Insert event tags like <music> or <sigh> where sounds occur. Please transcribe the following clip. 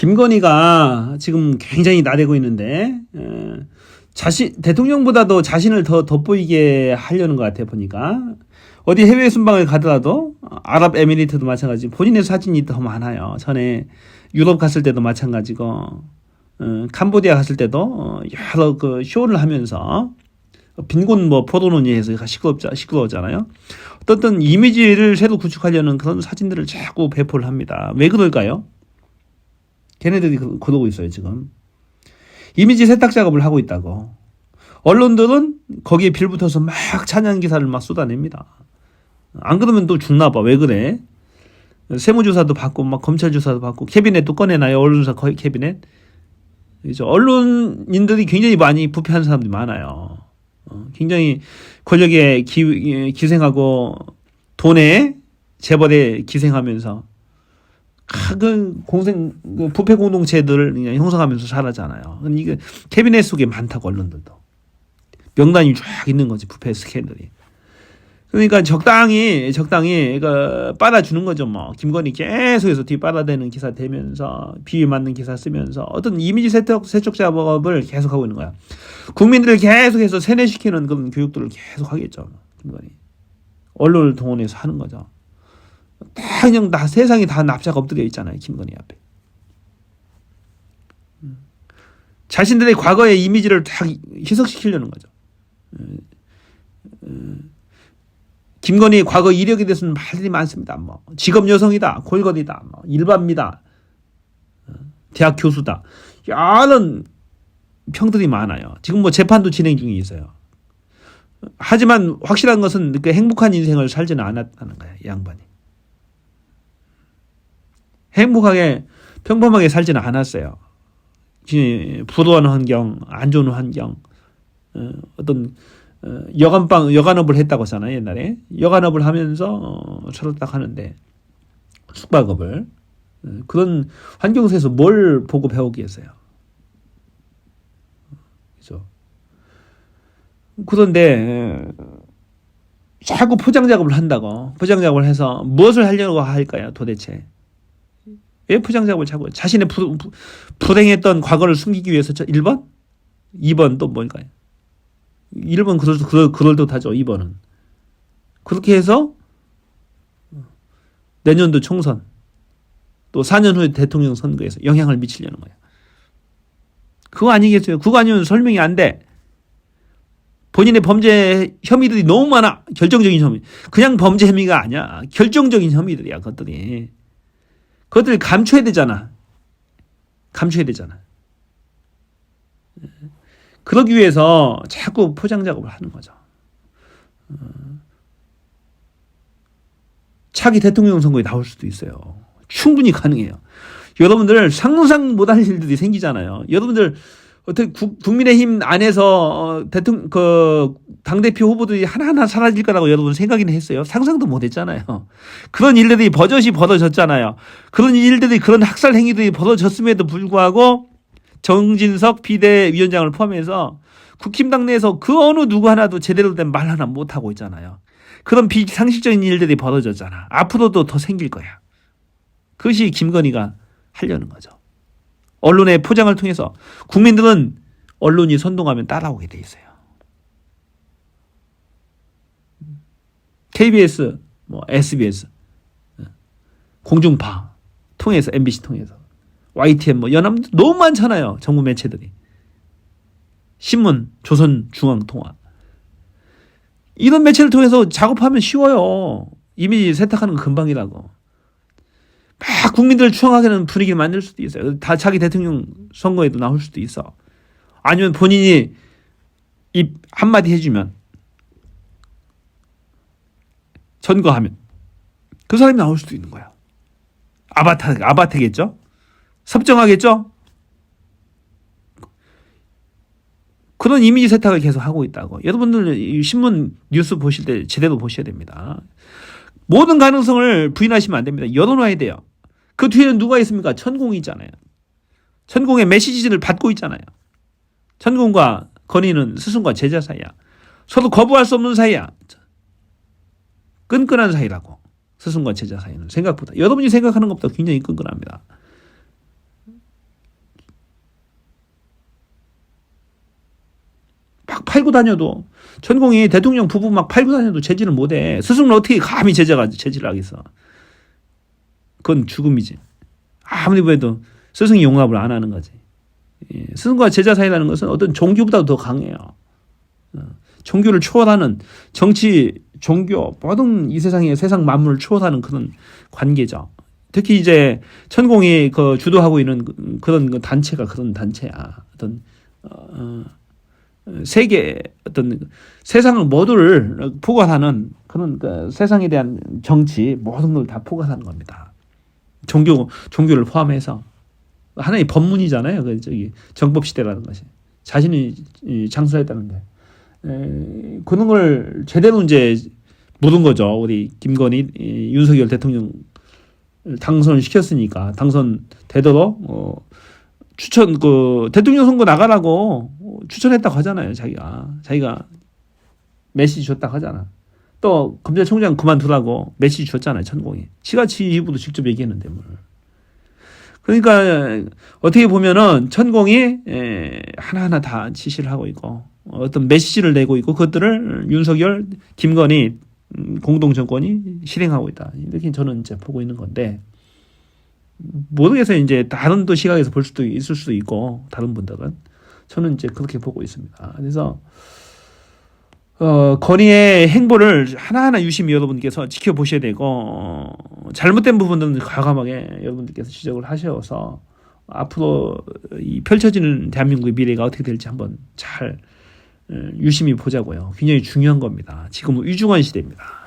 김건희가 지금 굉장히 나대고 있는데 에, 자신 대통령보다도 자신을 더 돋보이게 하려는 것 같아요 보니까 어디 해외 순방을 가더라도 아랍에미리트도 마찬가지 본인의 사진이 더 많아요. 전에 유럽 갔을 때도 마찬가지고 어, 캄보디아 갔을 때도 어, 여러 그 쇼를 하면서 빈곤 뭐 포도논의해서 시끄럽자 시끄러웠잖아요. 어떤 이미지를 새로 구축하려는 그런 사진들을 자꾸 배포를 합니다. 왜 그럴까요? 걔네들이 그- 그러고 있어요 지금. 이미지 세탁 작업을 하고 있다고. 언론들은 거기에 빌붙어서 막 찬양 기사를 막 쏟아냅니다. 안 그러면 또 죽나 봐. 왜 그래? 세무조사도 받고 막 검찰 조사도 받고 캐비넷도 꺼내놔요. 언론사 거의 캐비넷. 그죠? 언론인들이 굉장히 많이 부패한 사람들이 많아요. 어, 굉장히 권력에 기, 기생하고 돈에 재벌에 기생하면서 아, 그 공생 그 부패 공동체들을 그냥 형성하면서. 근데 이게 캐비넷 속에 많다고 언론들도. 명단이 쫙 있는 거지 부패 스캔들이. 그러니까 적당히 적당히 그 빨아주는 거죠 뭐. 김건희 계속해서 뒤 빨아대는 기사 대면서 비위 맞는 기사 쓰면서 어떤 이미지 세척 세척 작업을 계속 하고 있는 거야. 국민들을 계속해서 세뇌시키는 그런 교육들을 계속 하겠죠 김건희. 언론을 동원해서 하는 거죠 다 그냥 다 세상이 다 납작 엎드려 있잖아요 김건희 앞에 음. 자신들의 과거의 이미지를 다 희석시키려는 거죠 김건희 과거 이력에 대해서는 말들이 많습니다. 뭐 직업 여성이다, 골거리다, 뭐 일반미다, 어, 대학 교수다. 여러 평들이 많아요. 지금 뭐 재판도 진행 중에 있어요. 하지만 확실한 것은 그 행복한 인생을 살지는 않았다는 거예요. 이 양반이 행복하게 평범하게 살지는 않았어요. 이 불우한 환경, 안 좋은 환경, 어, 어떤 어, 여간방 여간업을 했다고 하잖아요 옛날에. 여간업을 하면서 어, 철학딱 하는데 숙박업을. 어, 그런 환경에서 뭘 보고 배우겠어요. 그죠? 그런데 어, 자꾸 포장 작업을 한다고. 포장 작업을 해서 무엇을 하려고 할까요 도대체 왜 포장 작업을 자꾸 자신의 부, 부, 불행했던 과거를 숨기기 위해서 저 1번 2번 또 뭘까요 1번 그럴, 그럴, 그럴 듯하죠. 2번은. 그렇게 해서 내년도 총선 또 4년 후에 대통령 선거에서 영향을 미치려는 거예요. 그거 아니겠어요? 그거 아니면 설명이 안 돼. 본인의 범죄 혐의들이 너무 많아. 결정적인 혐의. 그냥 범죄 혐의가 아니야. 결정적인 혐의들이야. 그것들이. 그것들을 감춰야 되잖아. 감춰야 되잖아. 그러기 위해서 자꾸 포장 작업을 하는 거죠. 어, 차기 대통령 선거에 나올 수도 있어요. 충분히 가능해요. 여러분들 상상 못할 일들이 생기잖아요. 여러분들 어떻게 국, 국민의힘 안에서 어, 대통령 그 당 대표 후보들이 하나하나 사라질 거라고 여러분 생각이나 했어요. 상상도 못 했잖아요. <laughs> 그런 일들이 버젓이 벌어졌잖아요. 그런 일들이 그런 학살 행위들이 벌어졌음에도 불구하고 정진석 비대위원장을 포함해서 국힘 당 내에서 그 어느 누구 하나도 제대로 된 말 하나 못 하고 있잖아요. 그런 비상식적인 일들이 벌어졌잖아. 앞으로도 더 생길 거야. 그것이 김건희가 하려는 거죠. 언론의 포장을 통해서 국민들은 언론이 선동하면 따라오게 돼 있어요. KBS, 뭐 SBS, 공중파 통해서 MBC 통해서 YTN 뭐 연합 너무 많잖아요. 정부 매체들이. 신문, 조선 중앙 통화. 이런 매체를 통해서 작업하면 쉬워요. 이미지 세탁하는 건 금방이라고. 막 국민들을 추앙하게 하는 분위기를 만들 수도 있어요. 다 자기 대통령 선거에도 나올 수도 있어. 아니면 본인이 입 한마디 해주면 전거하면 그 사람이 나올 수도 있는 거야. 아바타 아바타겠죠? 섭정하겠죠? 그런 이미지 세탁을 계속 하고 있다고. 여러분들 이 신문 뉴스 보실 때 제대로 보셔야 됩니다. 모든 가능성을 부인하시면 안 됩니다. 열어놔야 돼요. 그 뒤에는 누가 있습니까? 천공이 있잖아요. 천공의 메시지를 받고 있잖아요. 천공과 건의는 스승과 제자 사이야. 서로 거부할 수 없는 사이야. 끈끈한 사이라고. 스승과 제자 사이는 생각보다 여러분이 생각하는 것보다 굉장히 끈끈합니다. 막 팔고 다녀도 천공이 대통령 부부 막 팔고 다녀도 제지를 못해. 스승은 어떻게 감히 제자가 제지를 하겠어. 그건 죽음이지. 아무리 봐도 스승이 용납을 안 하는 거지. 예, 스승과 제자 사이라는 것은 어떤 종교보다도 더 강해요. 어, 종교를 초월하는 정치, 종교, 모든 이 세상의 세상 만물을 초월하는 그런 관계죠. 특히 이제 천공이 그 주도하고 있는 그- 그런 그 단체가 그런 단체야. 어떤 어, 어, 세계 어떤 세상을 모두를 포괄하는 그런 그 세상에 대한 정치 모든 걸 다 포괄하는 겁니다. 종교 종교를 포함해서 하나의 법문이잖아요. 그 저기 정법 시대라는 것이 자신이 게 에, 그런 걸 제대로 이제 묻은 거죠. 우리 김건희 이 윤석열 대통령 당선을 시켰으니까 당선 되도록 어, 추천 그 대통령 선거 나가라고 추천했다고 하잖아요. 자기가 자기가 메시지 줬다고 하잖아. 또 검찰총장 그만두라고 메시지 줬잖아요. 천공이 시가치 이후도 직접 얘기했는데 뭘. 그러니까 어떻게 보면은 천공이 에, 하나하나 다 지시를 하고 있고 어떤 메시지를 내고 있고 그것들을 윤석열, 김건희 음, 공동 정권이 실행하고 있다 이렇게 저는 이제 보고 있는 건데 모르겠어요 이제 다른 또 시각에서 볼 수도 있을 수도 있고 다른 분들은 저는 이제 그렇게 보고 있습니다. 그래서 어, 건의의 행보를 하나하나 유심히 여러분께서 지켜보셔야 되고 어, 잘못된 부분들은 과감하게 여러분들께서 지적을 하셔서 앞으로 이 펼쳐지는 대한민국의 미래가 어떻게 될지 한번 잘 어, 유심히 보자고요. 굉장히 중요한 겁니다. 지금은 위중한 시대입니다.